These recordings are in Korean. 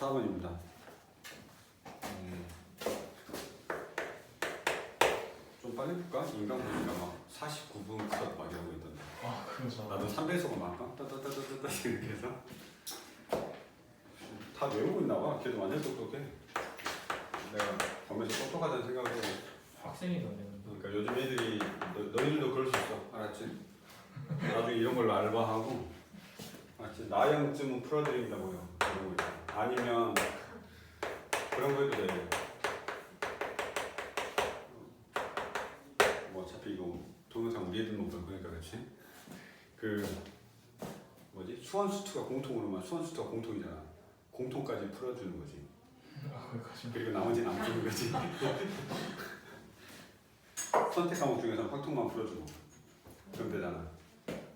4번입니다. 음. 좀 빨리 볼까? 인간 보니까 막 49분 컷막 이러고 있던데. 아 그래서 나도 3배속으로 막 따따따따따 이렇게 해서 다 외우고 있나 봐. 걔도 완전 똑똑해. 내가 보면서 똑똑하다는 생각을 해. 학생이 더 되는 그러니까 요즘 애들이 너, 너희들도 그럴 수 있어. 알았지? 나중에 이런 걸로 알바하고 알았지? 나영쯤은 풀어드린다고요. 거 있잖 아. 아니면 그런 거 해도 돼. 뭐 어차피 이거 동영상 우리 애들 못볼 거니까 그렇지? 그 뭐지? 수원 수투가 공통으로만 수원 수투가 공통이잖아. 공통까지 풀어주는 거지. 아 그리고 나머지는 안 푸는 거지. 선택 과목 중에서 확통만 풀어주고 그럼 되잖아.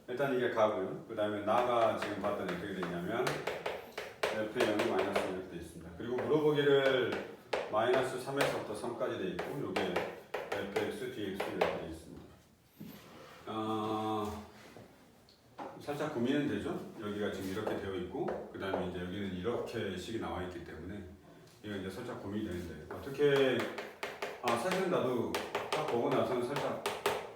일단 이게 가고요. 그 다음에 나가 지금 봤더니 어떻게 되냐면 f의 0이 마이너스 이렇게 돼 있습니다. 물어보기를 마이너스 3에서부터 3까지 돼 있고 요게 fx, dx 이렇게 돼 있습니다. 어, 살짝 고민은 되죠? 여기가 지금 이렇게 되어 있고 그 다음에 이제 여기는 이렇게 식이 나와 있기 때문에 이거 이제 살짝 고민이 되는데 어떻게 아 사실은 나도 딱 보고 나서는 살짝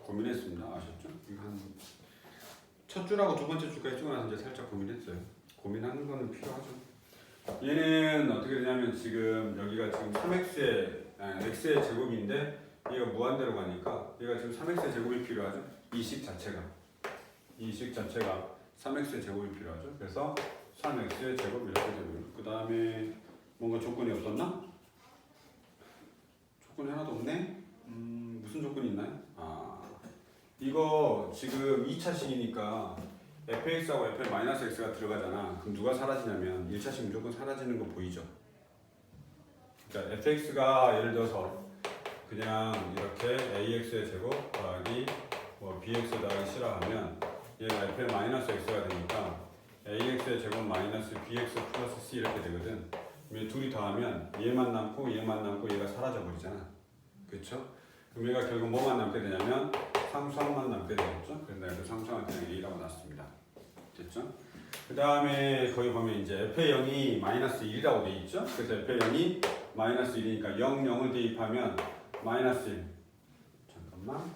고민했습니다 아셨죠? 이거 한첫 줄하고 두 번째 줄까지 찍고 나서 이제 살짝 고민했어요 고민하는 거는 필요하죠 얘는 어떻게 되냐면 지금 여기가 지금 3x의 아, x의 제곱인데 얘가 무한대로 가니까 얘가 지금 3x의 제곱이 필요하죠 이식 자체가 이식 자체가 3x의 제곱이 필요하죠 그래서 3x의 제곱 이렇게 되고요 그 다음에 뭔가 조건이 없었나? 조건이 하나도 없네? 음, 무슨 조건이 있나요? 아, 이거 지금 2차식이니까 fx하고 f-x가 들어가잖아. 그럼 누가 사라지냐면 1차식 무조건 사라지는 거 보이죠? 그러니까 fx가 예를 들어서 그냥 이렇게 ax의 제곱 더하기 뭐 bx 더하기 c라 하면 얘가 f-x가 되니까 ax의 제곱 마이너스 bx 플러스 c 이렇게 되거든. 둘이 더하면 얘만 남고 얘만 남고 얘가 사라져 버리잖아. 그렇죠? 얘가 결국 뭐만 남게 되냐면 상수항만 남게 되겠죠? 내가 그 상수항을 그냥 A라고 놨습니다. 됐죠? 그 다음에 거기 보면 이제 F의 0이 마이너스 1이라고 돼 있죠? 그래서 F의 0이 마이너스 1이니까 0, 0을 대입하면 마이너스 1. 잠깐만.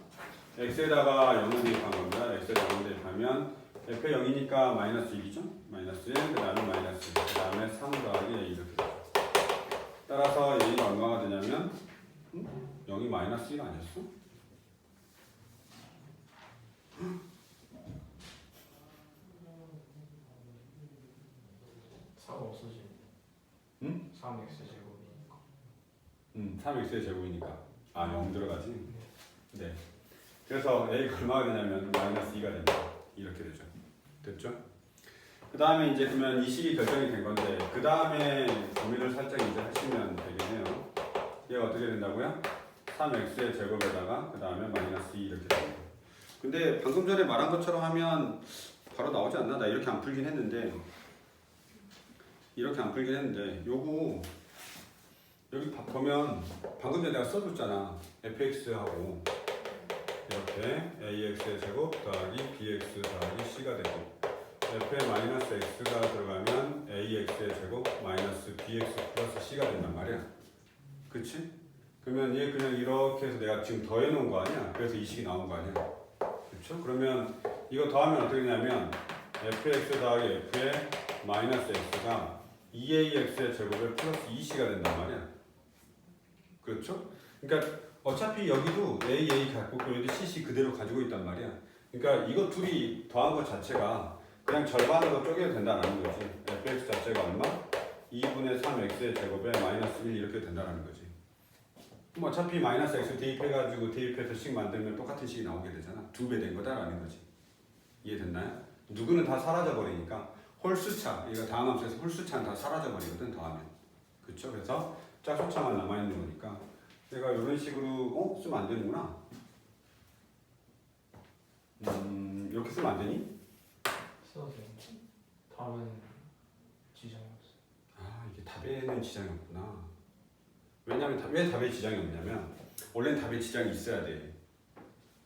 X에다가 0을 대입한 겁니다. X에다가 0을 대입하면 F의 0이니까 마이너스 1이죠? 마이너스 1, 그 다음에 마이너스 1, 그 다음에 3 더하기 A 이렇게 되죠. 따라서 A가 얼마가 되냐면 음? 0이 마이너스 1 아니었어? 사고 없어지 응? 3x 제곱이니까 음, 3x의 제곱이니까 아, 0 들어가지? 네. 그래서 A가 얼마가 되냐면 마이너스 2가 된다. 이렇게 되죠. 됐죠? 그 다음에 이제 그러면 이 식이 결정이 된 건데 그 다음에 고민을 살짝 이제 하시면 되겠네요. 얘가 어떻게 된다고요? 3x의 제곱에다가 그 다음에 마이너스 2 이렇게 됩니다. 근데 방금 전에 말한 것처럼 하면 바로 나오지 않나? 나 이렇게 안 풀긴 했는데 이렇게 안 풀긴 했는데 요거 여기 봐- 보면 방금 전에 내가 써줬잖아 fx하고 이렇게 ax의 제곱 더하기 bx 더하기 c가 되고 f에 마이너스 x가 들어가면 ax의 제곱 마이너스 bx 플러스 c가 된단 말이야 그치? 그러면 얘 그냥 이렇게 해서 내가 지금 더해 놓은 거 아니야? 그래서 이 식이 나온 거 아니야? 그쵸? 그러면 이거 더하면 어떻게 되냐면 fx 더하기 f의 마이너스 x가 2ax의 제곱에 플러스 2c가 된단 말이야 그렇죠? 그러니까 어차피 여기도 A, A 갖고 있고 여기 C, C 그대로 가지고 있단 말이야. 그러니까 이거 둘이 더한 것 자체가 그냥 절반으로 쪼개도 된다는 거지. fx 자체가 얼마? 2분의 3x의 제곱에 마이너스 1 이렇게 된다는 거지. 그럼 어차피 마이너스 x 대입해가지고 대입해서 식 만들면 똑같은 식이 나오게 되잖아. 두 배 된 거다라는 거지. 이해됐나요? 누구는 다 사라져 버리니까 홀수차 이거 다음 함수에서 홀수차는 다 사라져 버리거든 더하면. 그렇죠? 그래서 짝수차만 남아 있는 거니까 내가 이런 식으로 어 쓰면 안 되는구나. 음 이렇게 쓰면 안 되니? 써도 돼 다음은 지장이 없어 아 이게 답에는 지장이 없구나. 왜냐면 답- 왜 답에 지장이 없냐면 원래는 답에 지장이 있어야 돼.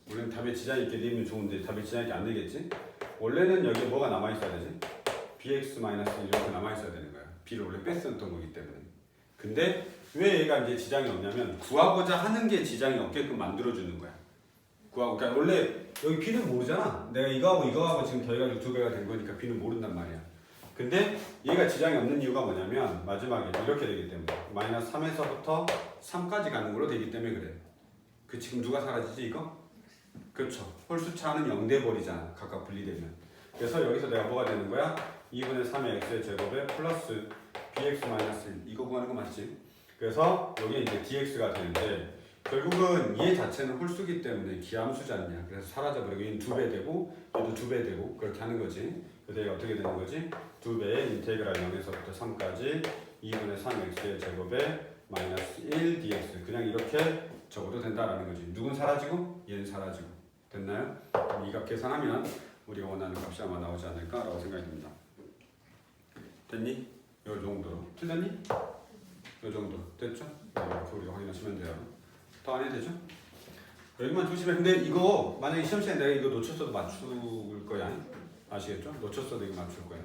원래는 답에 지장이 있게 되면 좋은데 답에 지장이 안 되겠지? 원래는 여기에 뭐가 남아 있어야 되지? bx 마이너스 이렇게 남아 있어야 되는 거야. b를 원래 뺐었던 거기 때문에. 근데 왜 얘가 이제 지장이 없냐면 구하고자 하는 게 지장이 없게끔 만들어주는 거야. 구하고 그러니까 원래 여기 b는 모르잖아. 내가 이거하고 이거하고 지금 더해가지고 두 배가 된 거니까 b는 모른단 말이야. 근데 얘가 지장이 없는 이유가 뭐냐면 마지막에 이렇게 되기 때문에 마이너스 3에서부터 3까지 가는 걸로 되기 때문에 그래. 그 지금 누가 사라지지 이거? 그렇죠. 홀수차는 0돼 버리잖아. 각각 분리되면. 그래서 여기서 내가 뭐가 되는 거야? 2분의 3의 x의 제곱에 플러스 bx 마이너스 1 이거 구하는 거 맞지? 그래서 여기 이제 dx가 되는데 결국은 얘 자체는 홀수기 때문에 기함수지 않냐. 그래서 사라져버리고 얘는 두 배 되고 얘도 두 배 되고 그렇게 하는 거지. 그래서 어떻게 되는 거지? 두 배의 인테그랄 0에서부터 3까지 2분의 3x의 제곱에 마이너스 1 dx 그냥 이렇게 적어도 된다라는 거지. 누군 사라지고 얘는 사라지고 됐나요? 그럼 이값 계산하면 우리가 원하는 값이 아마 나오지 않을까라고 생각이 듭니다. 됐니? 요 정도로 틀렸니? 요 정도 됐죠? 네, 이렇게 우리가 확인하시면 돼요. 더 안 해도 되죠? 여기만 조심해. 근데 이거 만약에 시험 시간에 내가 이거 놓쳤어도 맞출 거야. 아시겠죠? 놓쳤어도 이거 맞출 거야.